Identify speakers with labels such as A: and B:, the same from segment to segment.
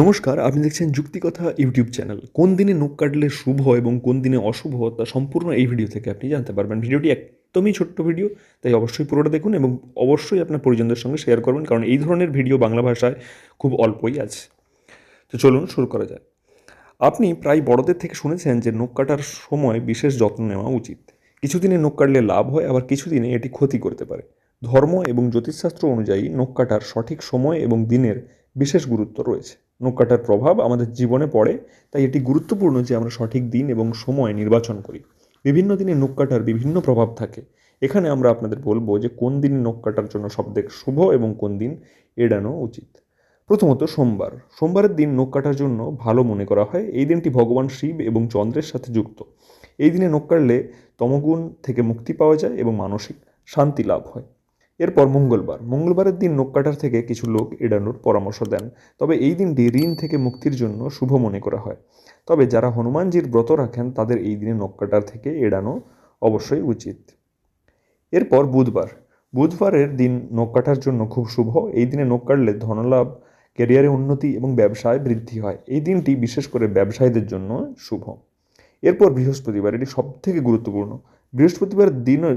A: নমস্কার, আপনি দেখছেন যুক্তিকথা ইউটিউব চ্যানেল। কোন দিনে নখ কাটলে শুভ এবং কোন দিনে অশুভ তা সম্পূর্ণ এই ভিডিও থেকে আপনি জানতে পারবেন। ভিডিওটি একদমই ছোট্ট ভিডিও, তাই অবশ্যই পুরোটা দেখুন এবং অবশ্যই আপনার পরিজনদের সঙ্গে শেয়ার করবেন কারণ এই ধরনের ভিডিও বাংলা ভাষায় খুব অল্পই আছে। তো চলুন শুরু করা যায় আপনি প্রায় বড়দের থেকে শুনেছেন যে নখ কাটার সময় বিশেষ যত্ন নেওয়া উচিত। কিছুদিনে নখ কাটলে লাভ হয়, আবার কিছুদিনে এটি ক্ষতি করতে পারে। ধর্ম এবং জ্যোতিষশাস্ত্র অনুযায়ী নখ কাটার সঠিক সময় এবং দিনের বিশেষ গুরুত্ব রয়েছে। নখ কাটার প্রভাব আমাদের জীবনে পড়ে, তাই এটি গুরুত্বপূর্ণ যে আমরা সঠিক দিন এবং সময় নির্বাচন করি। বিভিন্ন দিনে নখ কাটার বিভিন্ন প্রভাব থাকে। এখানে আমরা আপনাদের বলব যে কোন দিন নখ কাটার জন্য সবথেকে শুভ এবং কোন দিন এড়ানো উচিত। প্রথমত সোমবার। সোমবারের দিন নখ কাটার জন্য ভালো মনে করা হয়। এই দিনটি ভগবান শিব এবং চন্দ্রের সাথে যুক্ত। এই দিনে নখ কাটলে তমগুণ থেকে মুক্তি পাওয়া যায় এবং মানসিক শান্তি লাভ হয়। এরপর মঙ্গলবার, মঙ্গলবারের দিন নখ কাটার থেকে কিছু লোক এড়ানোর পরামর্শ দেন। তবে এই দিনটি ঋণ থেকে মুক্তির জন্য শুভ মনে করা হয়। তবে যারা হনুমানজির ব্রত রাখেন, তাদের এই দিনে নখ কাটার থেকে এড়ানো অবশ্যই উচিত। এরপর বুধবার, বুধবারের দিন নখ কাটার জন্য খুব শুভ। এই দিনে নখ কাটলে ধনলাভ, ক্যারিয়ারে উন্নতি এবং ব্যবসায় বৃদ্ধি হয়। এই দিনটি বিশেষ করে ব্যবসায়ীদের জন্য শুভ। এরপর বৃহস্পতিবার, এটি সবথেকে গুরুত্বপূর্ণ। বৃহস্পতিবারের দিনও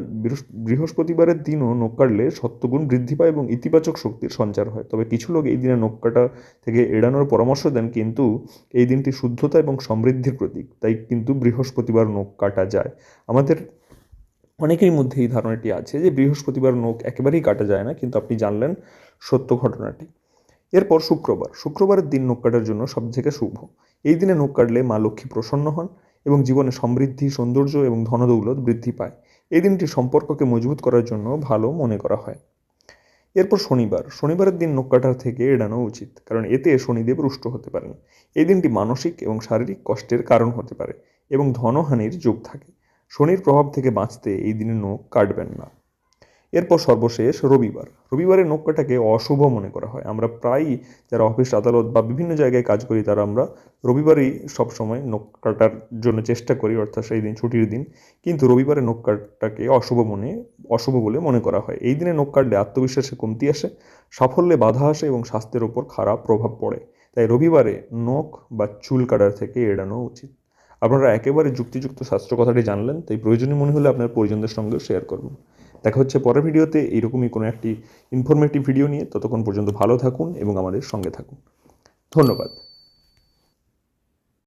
A: বৃহস্পতিবারের দিনও নখ কাটলে সত্যগুণ বৃদ্ধি পায় এবং ইতিবাচক শক্তির সঞ্চার হয়। তবে কিছু লোক এই দিনে নখ কাটা থেকে এড়ানোর পরামর্শ দেন, কিন্তু এই দিনটি শুদ্ধতা এবং সমৃদ্ধির প্রতীক, তাই কিন্তু বৃহস্পতিবার নখ কাটা যায়। আমাদের অনেকের মধ্যে এই ধারণাটি আছে যে বৃহস্পতিবার নখ একেবারেই কাটা যায় না, কিন্তু আপনি জানলেন সত্য ঘটনাটি। এরপর শুক্রবার। শুক্রবারের দিন নখ কাটার জন্য সবথেকে শুভ। এই দিনে নখ কাটলে মা লক্ষ্মী প্রসন্ন হন। এবং জীবনে সমৃদ্ধি, সৌন্দর্য এবং ধনদৌলত বৃদ্ধি পায়। এই দিনটি সম্পর্ককে মজবুত করার জন্য ভালো মনে করা হয়। এরপর শনিবার। শনিবারের দিন নখ কাটার থেকে এড়ানো উচিত, কারণ এতে শনিদেব রুষ্ট হতে পারেন। এই দিনটি মানসিক এবং শারীরিক কষ্টের কারণ হতে পারে এবং ধনহানির যোগ থাকে। শনির প্রভাব থেকে বাঁচতে এই দিনে নখ কাটবেন না। এরপর সর্বশেষ রবিবার। রবিবারে নৌকাটাকে অশুভ মনে করা হয়। আমরা প্রায়ই যারা অফিস, আদালত বা বিভিন্ন জায়গায় কাজ করি, তারা আমরা রবিবারেই সবসময় নখ কাটার জন্য চেষ্টা করি, অর্থাৎ সেই দিন ছুটির দিন। কিন্তু রবিবারে নখ কাটাকে অশুভ মনে, অশুভ বলে মনে করা হয়। এই দিনে নখ কাটলে আত্মবিশ্বাসে কমতি আসে, সাফল্যে বাধা আসে এবং স্বাস্থ্যের ওপর খারাপ প্রভাব পড়ে। তাই রবিবারে নখ বা চুল কাটার থেকে এড়ানো উচিত। আপনারা একেবারে যুক্তিযুক্ত শাস্ত্র কথাটি জানলেন, তাই প্রয়োজনীয় মনে হলে আপনার পরিজনদের সঙ্গে শেয়ার করুন। দেখা হচ্ছে পরের ভিডিওতে। এইরকমই কোনো একটি ইনফরমেটিভ ভিডিও নিয়ে। ততক্ষণ পর্যন্ত ভালো থাকুন এবং আমাদের সঙ্গে থাকুন। ধন্যবাদ।